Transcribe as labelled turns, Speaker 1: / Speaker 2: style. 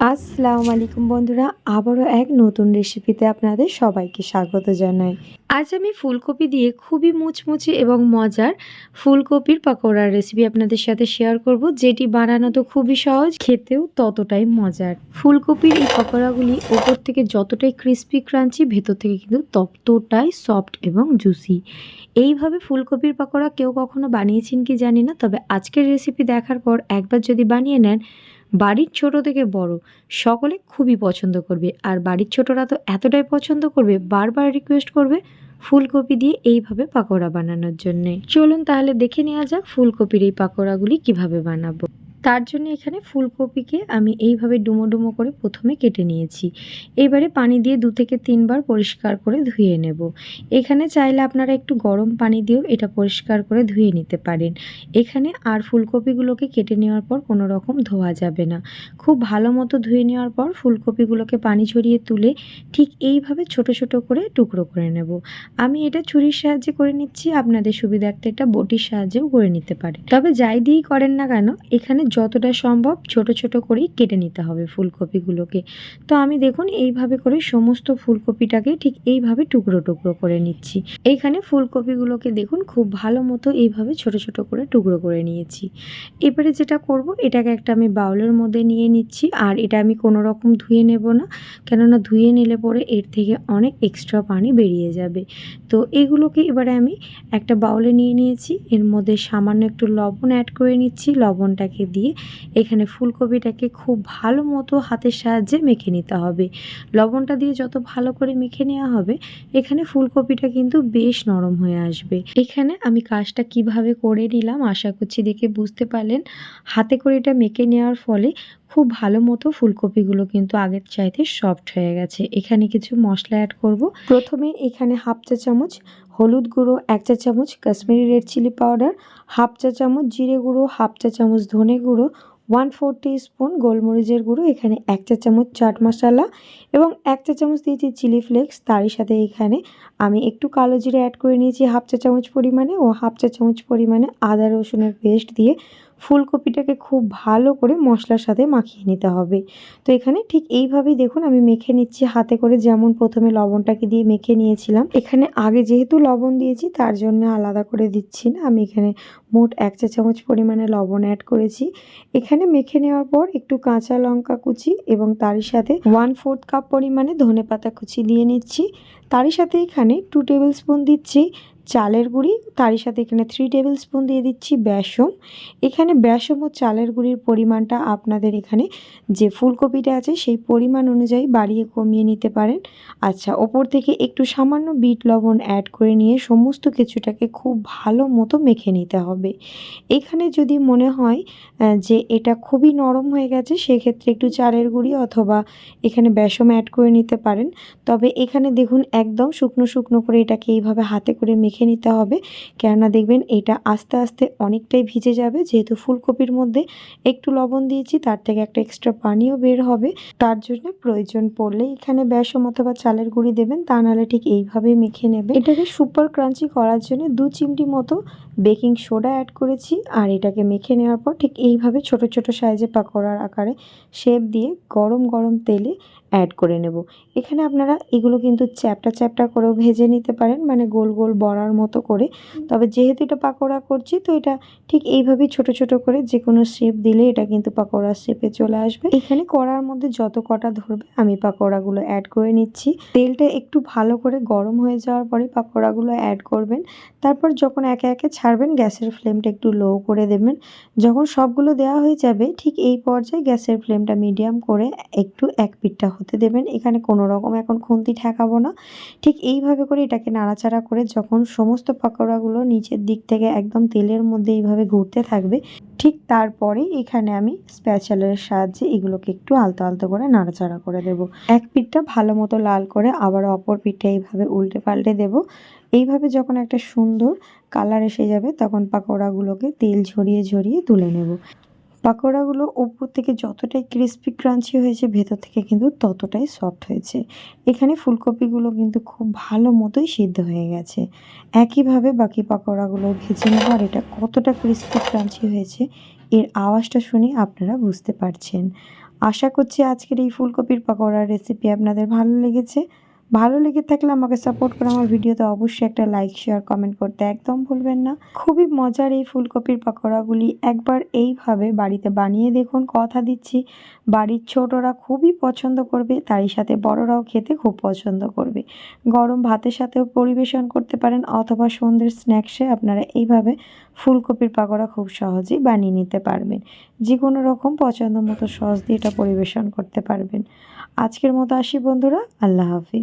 Speaker 1: আসসালামু আলাইকুম বন্ধুরা, আবারও এক নতুন রেসিপিতে আপনাদের সবাইকে স্বাগত জানাই। আজ আমি ফুলকপি দিয়ে খুবই মুচমুচে এবং মজার ফুলকপির পাকোড়ার রেসিপি আপনাদের সাথে শেয়ার করব, যেটি বানানো তো খুবই সহজ, খেতেও ততটাই মজার। ফুলকপির এই পকোড়াগুলি ওপর থেকে যতটাই ক্রিস্পি ক্রাঞ্চি ভেতর থেকে কিন্তু ততটাই সফট এবং জুসি এইভাবে ফুলকপির পাকোড়া কেউ কখনো বানিয়েছেন কি জানি না, তবে আজকের রেসিপি দেখার পর একবার যদি বানিয়ে নেন বাড়ির ছোট থেকে বড়, সকলে খুবই পছন্দ করবে। আর বাড়ির ছোটরা তো এতটাই পছন্দ করবে, বারবার রিকোয়েস্ট করবে ফুলকপি দিয়ে এইভাবে পাকোড়া বানানোর জন্যে। চলুন তাহলে দেখে নেওয়া যাক ফুলকপির এই পাকোড়াগুলি কীভাবে বানাবো। তার জন্য এখানে ফুলকপিকে আমি এইভাবে ডুমো ডুমো করে প্রথমে কেটে নিয়েছি। এবারে পানি দিয়ে দু থেকে তিনবার পরিষ্কার করে ধুয়ে নেব। এখানে চাইলে আপনারা একটু গরম পানি দিয়েও এটা পরিষ্কার করে ধুয়ে নিতে পারেন। এখানে আর ফুলকপিগুলোকে কেটে নেওয়ার পর কোনো রকম ধোয়া যাবে না। খুব ভালো মতো ধুয়ে নেওয়ার পর ফুলকপিগুলোকে পানি ছড়িয়ে তুলে ঠিক এইভাবে ছোট ছোট করে টুকরো করে নেব। আমি এটা ছুরির সাহায্যে করে নিচ্ছি, আপনাদের সুবিধার্থে এটা বটির সাহায্যেও করে নিতে পারে তবে যাই দিয়েই করেন না কেন, এখানে যতটা সম্ভব ছোট ছোট করেই কেটে নিতে হবে ফুলকপিগুলোকে। তো আমি দেখুন এইভাবে করে সমস্ত ফুলকপিটাকে ঠিক এইভাবে টুকরো টুকরো করে নিচ্ছি। এইখানে ফুলকপিগুলোকে দেখুন খুব ভালো মতো এইভাবে ছোট ছোট করে টুকরো করে নিয়েছি। এবারে যেটা করব, এটাকে একটা আমি বাউলের মধ্যে নিয়ে নিচ্ছি আর এটা আমি কোনো রকম ধুয়ে নেব না, কেননা ধুয়ে নিলে পরে এর থেকে অনেক এক্সট্রা পানি বেরিয়ে যাবে। তো এগুলোকে এবারে আমি একটা বাউলে নিয়ে নিয়েছি, এর মধ্যে সামান্য একটু লবণ অ্যাড করে নিচ্ছি, লবণটাকে দিয়ে এখানে ফুলকপিটাকে খুব ভালো মতো হাতের সাহায্যে মেখে নিতে হবে। লবণটা দিয়ে যত ভালো করে মেখে নেওয়া হবে, এখানে ফুলকপিটা কিন্তু বেশ নরম হয়ে আসবে। এখানে আমি কাজটা কীভাবে করে নিলাম, আশা করছি দেখে বুঝতে পারলেন। হাতে করে এটা মেখে নেওয়ার ফলে খুব ভালো মতো ফুলকপিগুলো কিন্তু আগের চাইতে সফট হয়ে গেছে। এখানে কিছু মশলা অ্যাড করব। প্রথমে এখানে হাফ চা চামচ হলুদ গুঁড়ো, এক চা চামচ Kashmiri red chilli powder half চা চামচ জিরে গুঁড়ো হাফ চা চামচ ধনে গুঁড়ো ওয়ান ফোর স্পুন গোলমরিচের গুঁড়ো, এখানে এক চা চামচ চাট মশলা এবং এক চা চামচ দিয়েছি চিলি ফ্লেক্স তারই সাথে এখানে আমি একটু কালো জিরে অ্যাড করে নিয়েছি হাফ চা চামচ পরিমাণে ও হাফ চা চামচ পরিমাণে আদা রসুনের পেস্ট দিয়ে ফুলকপিটাকে খুব ভালো করে মশলার সাথে মাখিয়ে নিতে হবে। তো এখানে ঠিক এইভাবেই দেখুন আমি মেখে নিচ্ছি। হাতে করে যেমন প্রথমে লবণটাকে দিয়ে মেখে নিয়েছিলাম। এখানে আগে যেহেতু লবণ দিয়েছি, তার জন্য আলাদা করে দিচ্ছি না। আমি এখানে মোট এক চা চামচ পরিমাণে লবণ অ্যাড করেছি। এখানে মেখে নেওয়ার পর একটু কাঁচা লঙ্কা কুচি এবং তারই সাথে ওয়ান ফোর্থ কাপ পরিমাণে ধনে পাতা কুচি দিয়ে নিচ্ছি। তারই সাথে এখানে টু টেবিল স্পুন দিচ্ছি। চালের গুঁড়ি, তারই সাথে এখানে থ্রি টেবিল স্পুন দিয়ে দিচ্ছি বেসম এখানে বেসম ও চালের গুঁড়ির পরিমাণটা আপনাদের এখানে যে ফুলকপিটা আছে সেই পরিমাণ অনুযায়ী বাড়িয়ে কমিয়ে নিতে পারেন। আচ্ছা ওপর থেকে একটু সামান্য বিট লবণ অ্যাড করে নিয়ে সমস্ত কিছুটাকে খুব ভালো মতো মেখে নিতে হবে। এখানে যদি মনে হয় যে এটা খুবই নরম হয়ে গেছে, সেক্ষেত্রে একটু চালের গুঁড়ি অথবা এখানে বেসম অ্যাড করে নিতে পারেন। তবে এখানে দেখুন একদম শুকনো শুকনো করে এটাকে এইভাবে হাতে করে মেখে মেখে নিতে হবে। কেননা দেখবেন এটা আস্তে আস্তে অনেকটাই ভিজে যাবে। যেহেতু ফুলকপির মধ্যে একটু লবণ দিয়েছি, তার থেকে একটা এক্সট্রা পানিও বের হবে। তার জন্য প্রয়োজন পড়লে এখানে বেসম অথবা চালের গুঁড়ি দেবেন, তা নাহলে ঠিক এইভাবেই মেখে নেবে। এটাকে সুপার ক্রাঞ্চি করার জন্য দু চিমটি মতো বেকিং সোডা অ্যাড করেছি আর এটাকে মেখে নেওয়ার পর ঠিক এইভাবে ছোট ছোট সাইজে পাকোড়ার আকারে শেপ দিয়ে গরম গরম তেলে অ্যাড করে নেব। এখানে আপনারা এগুলো কিন্তু চ্যাপটা চ্যাপটা করেও ভেজে নিতে পারেন মানে গোল গোল বড়ার মতো করে। তবে যেহেতু এটা পাকোড়া করছি, তো এটা ঠিক এইভাবেই ছোট ছোট করে যে কোনো শেপ দিলে এটা কিন্তু পাকোড়ার শেপে চলে আসবে। এখানে কড়ার মধ্যে যত কটা ধরবে আমি পাকোড়াগুলো অ্যাড করে নিচ্ছি। তেলটা একটু ভালো করে গরম হয়ে যাওয়ার পরে পাকোড়াগুলো অ্যাড করবেন। তারপর যখন একে একে ছাড়বেন, গ্যাসের ফ্লেমটা একটু লো করে দেবেন। যখন সবগুলো দেওয়া হয়ে যাবে, ঠিক এই পর্যায়ে গ্যাসের ফ্লেমটা মিডিয়াম করে একটু এক পিঠটা হতে দেবেন। এখানে কোনো রকম এখন খুন্তি ঠেকাবো না। ঠিক এইভাবে করে এটাকে নাড়াচাড়া করে যখন সমস্ত পাকোড়াগুলো নিচের দিক থেকে একদম তেলের মধ্যে এইভাবে ঘুরতে থাকবে, ঠিক তারপরে এখানে আমি স্প্যাচালের সাহায্যে এগুলোকে একটু আলতো আলতো করে নাড়াচাড়া করে দেব। এক পিঠটা ভালো মতো লাল করে আবার অপর পিঠটা এইভাবে উল্টে পাল্টে দেব। এইভাবে যখন একটা সুন্দর কালার এসে যাবে, তখন পাকোড়াগুলোকে তেল ঝরিয়ে ঝরিয়ে তুলে নেব। পাকোড়াগুলো উপর থেকে যতটাই ক্রিস্পি ক্রাঞ্চি হয়েছে, ভেতর থেকে কিন্তু ততটাই সফট হয়েছে। এখানে ফুলকপিগুলো কিন্তু খুব ভালো মতোই সিদ্ধ হয়ে গেছে। একইভাবে বাকি পাকোড়াগুলো ভেজে নেব, আর এটা কতটা ক্রিস্পি ক্রাঞ্চি হয়েছে, এর আওয়াজটা শুনে আপনারা বুঝতে পারছেন। আশা করছি আজকের এই ফুলকপির পকোড়ার রেসিপি আপনাদের ভালো লেগেছে। ভালো লেগে থাকলে আমাকে সাপোর্ট করে আমার ভিডিওতে অবশ্যই একটা লাইক শেয়ার কমেন্ট করতে একদম ভুলবেন না। খুবই মজার এই ফুলকপির পকোড়াগুলি একবার এইভাবে বাড়িতে বানিয়ে দেখুন, কথা দিচ্ছি। বাড়ির ছোটরা খুবই পছন্দ করবে, তারই সাথে বড়রাও খেতে খুব পছন্দ করবে। গরম ভাতের সাথেও পরিবেশন করতে পারেন, অথবা সন্ধ্যের স্ন্যাক্সে আপনারা এইভাবে ফুলকপির পাকোড়া খুব সহজেই বানিয়ে নিতে পারবেন। যে কোনো রকম পছন্দ মতো সস দিয়ে এটা পরিবেশন করতে পারবেন। আজকের মতো আসি বন্ধুরা, আল্লাহ হাফিজ।